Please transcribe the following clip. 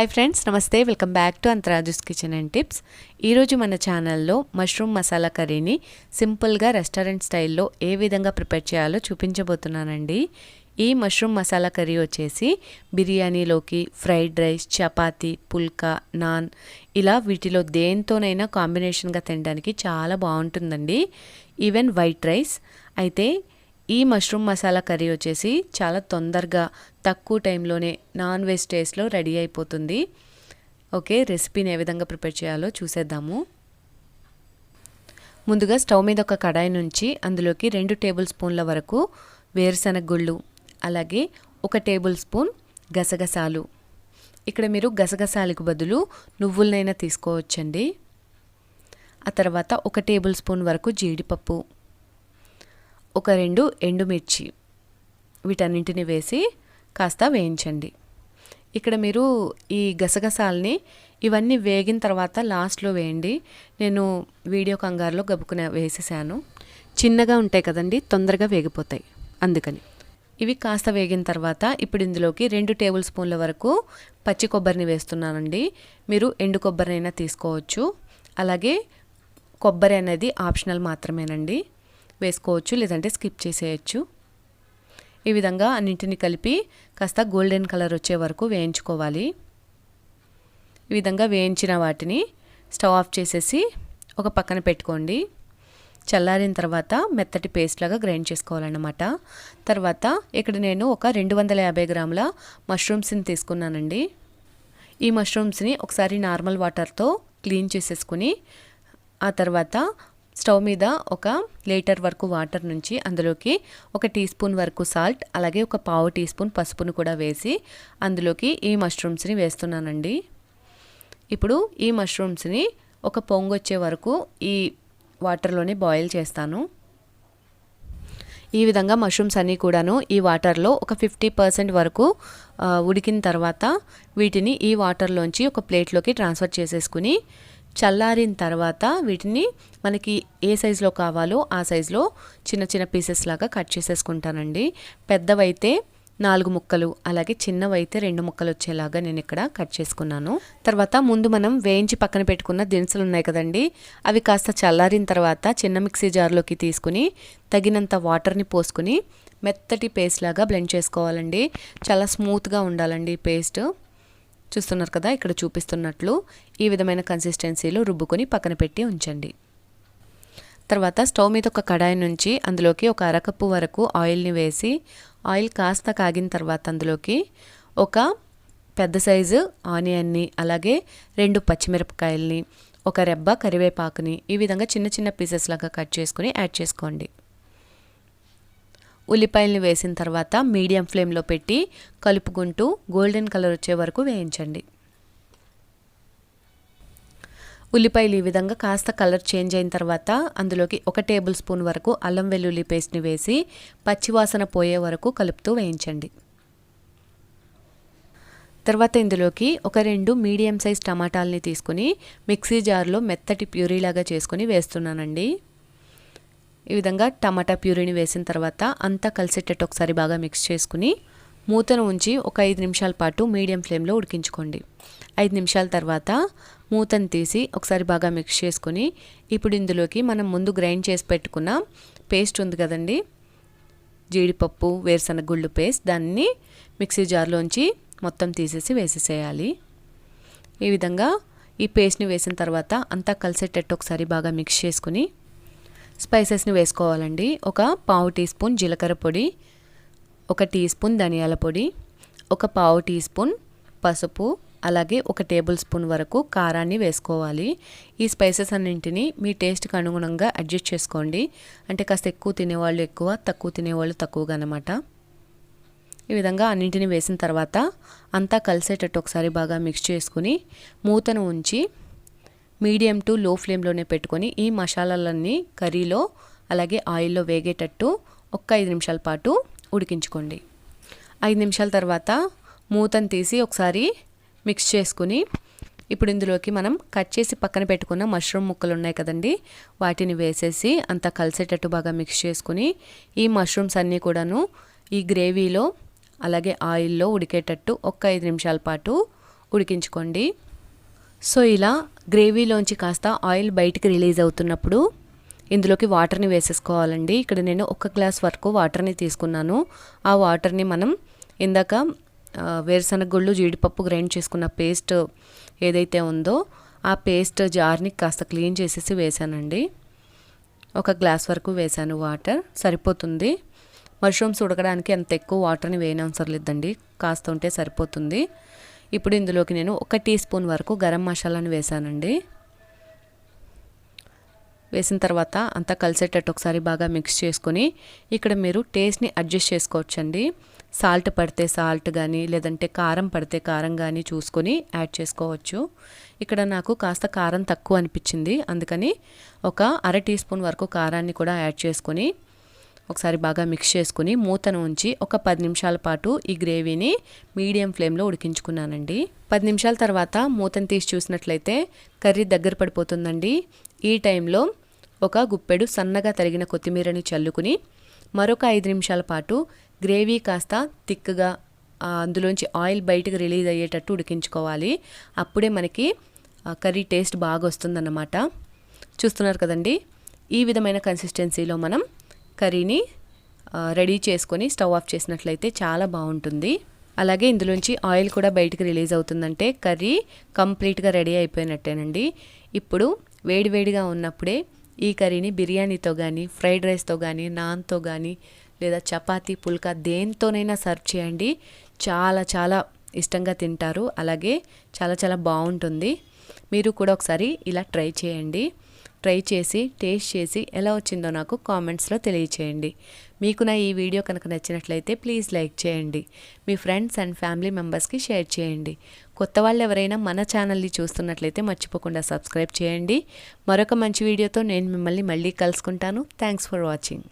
Hi friends నమస్తే. Welcome back to అంతరాజుస్ kitchen and tips ఈరోజు మన ఛానల్లో మష్రూమ్ మసాలా కర్రీని సింపుల్గా రెస్టారెంట్ స్టైల్లో ఏ విధంగా ప్రిపేర్ చేయాలో చూపించబోతున్నానండి. ఈ మష్రూమ్ మసాలా కర్రీ వచ్చేసి బిర్యానీలోకి ఫ్రైడ్ రైస్ చపాతీ పుల్కా నాన్ ఇలా వీటిలో దేంతోనైనా కాంబినేషన్గా తినడానికి చాలా బాగుంటుందండి. ఈవెన్ వైట్ రైస్ అయితే ఈ మష్రూమ్ మసాలా కర్రీ వచ్చేసి చాలా తొందరగా తక్కువ టైంలోనే నాన్ వెజ్ టేస్ట్లో రెడీ అయిపోతుంది. ఓకే రెసిపీని ఏ విధంగా ప్రిపేర్ చేయాలో చూసేద్దాము. ముందుగా స్టవ్ మీద ఒక కడాయి నుంచి అందులోకి రెండు టేబుల్ స్పూన్ల వరకు వేరుశనగ గుళ్ళు అలాగే ఒక టేబుల్ స్పూన్ గసగసాలు. ఇక్కడ మీరు గసగసాలకు బదులు నువ్వులనైనా తీసుకోవచ్చండి. ఆ తర్వాత ఒక టేబుల్ స్పూన్ వరకు జీడిపప్పు. ఒక రెండు ఎండుమిర్చి వీటన్నింటిని వేసి కాస్త వేయించండి. ఇక్కడ మీరు ఈ గసగసాలని ఇవన్నీ వేగిన తర్వాత లాస్ట్లో వేయండి. నేను వీడియో కంగారులో గబుకున వేసేసాను. చిన్నగా ఉంటాయి కదండి తొందరగా వేగిపోతాయి. అందుకని. ఇవి కాస్త వేగిన తర్వాత ఇప్పుడు ఇందులోకి రెండు టేబుల్ స్పూన్ల వరకు పచ్చి కొబ్బరిని వేస్తున్నానండి. మీరు ఎండు కొబ్బరినైనా తీసుకోవచ్చు. అలాగే కొబ్బరి అనేది ఆప్షనల్ మాత్రమేనండి. వేసుకోవచ్చు లేదంటే స్కిప్ చేసేయచ్చు. ఈ విధంగా అన్నింటిని కలిపి కాస్త గోల్డెన్ కలర్ వచ్చే వరకు వేయించుకోవాలి. ఈ విధంగా వేయించిన వాటిని స్టవ్ ఆఫ్ చేసేసి ఒక పక్కన పెట్టుకోండి. చల్లారిన తర్వాత మెత్తటి పేస్ట్ లాగా గ్రైండ్ చేసుకోవాలన్నమాట. తర్వాత ఇక్కడ నేను ఒక రెండు వందల యాభై గ్రాముల మష్రూమ్స్ని తీసుకున్నానండి. ఈ మష్రూమ్స్ని ఒకసారి నార్మల్ వాటర్తో క్లీన్ చేసేసుకుని ఆ తర్వాత స్టవ్ మీద ఒక లీటర్ వరకు వాటర్ నుంచి అందులోకి ఒక టీ స్పూన్ వరకు సాల్ట్ అలాగే ఒక పావు టీ స్పూన్ పసుపును కూడా వేసి అందులోకి ఈ మష్రూమ్స్ని వేస్తున్నానండి. ఇప్పుడు ఈ మష్రూమ్స్ని ఒక పొంగు వచ్చే వరకు ఈ వాటర్లోనే బాయిల్ చేస్తాను. ఈ విధంగా మష్రూమ్స్ అన్నీ కూడాను ఈ వాటర్లో ఒక ఫిఫ్టీ పర్సెంట్ వరకు ఉడికిన తర్వాత వీటిని ఈ వాటర్లోంచి ఒక ప్లేట్లోకి ట్రాన్స్ఫర్ చేసేసుకుని చల్లారిన తర్వాత వీటిని మనకి ఏ సైజులో కావాలో ఆ సైజులో చిన్న చిన్న పీసెస్ లాగా కట్ చేసేసుకుంటానండి. పెద్దవైతే నాలుగు ముక్కలు అలాగే చిన్నవైతే రెండు ముక్కలు వచ్చేలాగా నేను ఇక్కడ కట్ చేసుకున్నాను. తర్వాత ముందు మనం వేయించి పక్కన పెట్టుకున్న దినుసులు ఉన్నాయి కదండి అవి కాస్త చల్లారిన తర్వాత చిన్న మిక్సీ జార్లోకి తీసుకుని తగినంత వాటర్ని పోసుకుని మెత్తటి పేస్ట్ లాగా బ్లెండ్ చేసుకోవాలండి. చాలా స్మూత్గా ఉండాలండి పేస్ట్ చూస్తున్నారు కదా ఇక్కడ చూపిస్తున్నట్లు ఈ విధమైన కన్సిస్టెన్సీలో రుబ్బుకొని పక్కన పెట్టి ఉంచండి. తర్వాత స్టవ్ మీద ఒక కడాయి నుంచి అందులోకి ఒక అరకప్పు వరకు ఆయిల్ని వేసి ఆయిల్ కాస్త కాగిన తర్వాత అందులోకి ఒక పెద్ద సైజు ఆనియన్ని అలాగే రెండు పచ్చిమిరపకాయల్ని ఒక రెబ్బ కరివేపాకుని ఈ విధంగా చిన్న చిన్న పీసెస్ లాగా కట్ చేసుకుని యాడ్ చేసుకోండి. ఉల్లిపాయలను వేసిన తర్వాత మీడియం ఫ్లేమ్లో పెట్టి కలుపుకుంటూ గోల్డెన్ కలర్ వచ్చే వరకు వేయించండి. ఉల్లిపాయలు ఈ విధంగా కాస్త కలర్ చేంజ్ అయిన తర్వాత అందులోకి ఒక టేబుల్ స్పూన్ వరకు అల్లం వెల్లుల్లి పేస్ట్ని వేసి పచ్చివాసన పోయే వరకు కలుపుతూ వేయించండి. తర్వాత ఇందులోకి ఒక రెండు మీడియం సైజ్ టమాటాలని తీసుకుని మిక్సీ జార్లో మెత్తటి ప్యూరీలాగా చేసుకుని వేస్తున్నానండి. ఈ విధంగా టమాటా ప్యూరీని వేసిన తర్వాత అంతా కలిసేటట్టు ఒకసారి బాగా మిక్స్ చేసుకుని మూతను ఉంచి ఒక ఐదు నిమిషాల పాటు మీడియం ఫ్లేమ్లో ఉడికించుకోండి. ఐదు నిమిషాల తర్వాత మూతను తీసి ఒకసారి బాగా మిక్స్ చేసుకుని ఇప్పుడు ఇందులోకి మనం ముందు గ్రైండ్ చేసి పెట్టుకున్న పేస్ట్ ఉంది కదండి జీడిపప్పు వేరుశనగ గుళ్ళు పేస్ట్ దాన్ని మిక్సీ జార్లోంచి మొత్తం తీసేసి వేసేసేయాలి. ఈ విధంగా ఈ పేస్ట్ని వేసిన తర్వాత అంతా కలిసేటట్టు ఒకసారి బాగా మిక్స్ చేసుకుని స్పైసెస్ని వేసుకోవాలండి. ఒక పావు టీ స్పూన్ జీలకర్ర పొడి ఒక టీ స్పూన్ ధనియాల పొడి ఒక పావు టీ స్పూన్ పసుపు అలాగే ఒక టేబుల్ స్పూన్ వరకు కారాన్ని వేసుకోవాలి. ఈ స్పైసెస్ అన్నింటినీ మీ టేస్ట్కి అనుగుణంగా అడ్జస్ట్ చేసుకోండి. అంటే కాస్త ఎక్కువ తినేవాళ్ళు ఎక్కువ తక్కువ తినేవాళ్ళు తక్కువగా అనమాట ఈ విధంగా అన్నింటిని వేసిన తర్వాత అంతా కలిసేటట్టు ఒకసారి బాగా మిక్స్ చేసుకుని మూతను ఉంచి మీడియం టు లో ఫ్లేమ్లోనే పెట్టుకొని ఈ మసాలాలన్నీ కర్రీలో అలాగే ఆయిల్లో వేగేటట్టు ఒక్క ఐదు నిమిషాల పాటు ఉడికించుకోండి. ఐదు నిమిషాల తర్వాత మూతను తీసి ఒకసారి మిక్స్ చేసుకుని ఇప్పుడు ఇందులోకి మనం కట్ చేసి పక్కన పెట్టుకున్న మష్రూమ్ ముక్కలు ఉన్నాయి కదండి వాటిని వేసేసి అంతా కలిసేటట్టు బాగా మిక్స్ చేసుకుని ఈ మష్రూమ్స్ అన్నీ కూడాను ఈ గ్రేవీలో అలాగే ఆయిల్లో ఉడికేటట్టు ఒక్క ఐదు నిమిషాల పాటు ఉడికించుకోండి. సో ఇలా గ్రేవీలోంచి కాస్త ఆయిల్ బయటికి రిలీజ్ అవుతున్నప్పుడు ఇందులోకి వాటర్ని వేసేసుకోవాలండి. ఇక్కడ నేను ఒక గ్లాస్ వరకు వాటర్ని తీసుకున్నాను. ఆ వాటర్ని మనం ఇందాక ఆ, జీడిపప్పు గ్రైండ్ చేసుకున్న పేస్ట్ ఏదైతే ఉందో ఆ పేస్ట్ జార్ని కాస్త క్లీన్ చేసేసి వేసానండి ఒక గ్లాస్ వరకు వేసాను వాటర్. సరిపోతుంది. మష్రూమ్స్ ఉడకడానికి అంత ఎక్కువ వాటర్ని వేయనవసరం లేదండి. కాస్త ఉంటే సరిపోతుంది. ఇప్పుడు ఇందులోకి నేను ఒక టీ స్పూన్ వరకు గరం మసాలాను వేసానండి వేసిన తర్వాత అంతా కలిసేటట్టు ఒకసారి బాగా మిక్స్ చేసుకొని ఇక్కడ మీరు టేస్ట్ని అడ్జస్ట్ చేసుకోవచ్చండి. సాల్ట్ పడితే సాల్ట్ కానీ లేదంటే కారం పడితే కారం కానీ చూసుకొని యాడ్ చేసుకోవచ్చు. ఇక్కడ నాకు కాస్త కారం తక్కువ అనిపించింది. అందుకని ఒక అర టీ స్పూన్ వరకు కారాన్ని కూడా యాడ్ చేసుకొని ఒకసారి బాగా మిక్స్ చేసుకుని మూతను ఉంచి ఒక పది నిమిషాల పాటు ఈ గ్రేవీని మీడియం ఫ్లేమ్లో ఉడికించుకున్నానండి. పది నిమిషాల తర్వాత మూతను తీసి చూసినట్లయితే కర్రీ దగ్గర పడిపోతుందండి. ఈ టైంలో ఒక గుప్పెడు సన్నగా తరిగిన కొత్తిమీరని చల్లుకుని మరొక ఐదు నిమిషాల పాటు గ్రేవీ కాస్త తిక్కుగా అందులోంచి ఆయిల్ బయటకు రిలీజ్ అయ్యేటట్టు ఉడికించుకోవాలి. అప్పుడే మనకి కర్రీ టేస్ట్ బాగా వస్తుందన్నమాట. చూస్తున్నారు కదండి? ఈ విధమైన కన్సిస్టెన్సీలో మనం కర్రీని రెడీ చేసుకొని స్టవ్ ఆఫ్ చేసినట్లయితే చాలా బాగుంటుంది. అలాగే ఇందులోంచి ఆయిల్ కూడా బయటికి రిలీజ్ అవుతుందంటే కర్రీ కంప్లీట్గా రెడీ అయిపోయినట్టేనండి. ఇప్పుడు వేడివేడిగా ఉన్నప్పుడే ఈ కర్రీని బిర్యానీతో కానీ ఫ్రైడ్ రైస్తో కానీ నాన్తో కానీ లేదా చపాతీ పుల్కా దేంతోనైనా సర్వ్ చేయండి. చాలా చాలా ఇష్టంగా తింటారు. అలాగే చాలా చాలా బాగుంటుంది. మీరు కూడా ఒకసారి ఇలా ట్రై చేయండి. ట్రై చేసి టేస్ట్ చేసి ఎలా వచ్చిందో నాకు కామెంట్స్లో తెలియచేయండి. మీకు నా ఈ వీడియో కనుక నచ్చినట్లయితే ప్లీజ్ లైక్ చేయండి. మీ ఫ్రెండ్స్ అండ్ ఫ్యామిలీ మెంబర్స్కి షేర్ చేయండి. కొత్త వాళ్ళు ఎవరైనా మన ఛానల్ని చూస్తున్నట్లయితే మర్చిపోకుండా సబ్స్క్రైబ్ చేయండి. మరొక మంచి వీడియోతో నేను మిమ్మల్ని మళ్ళీ కలుసుకుంటాను. Thanks for watching.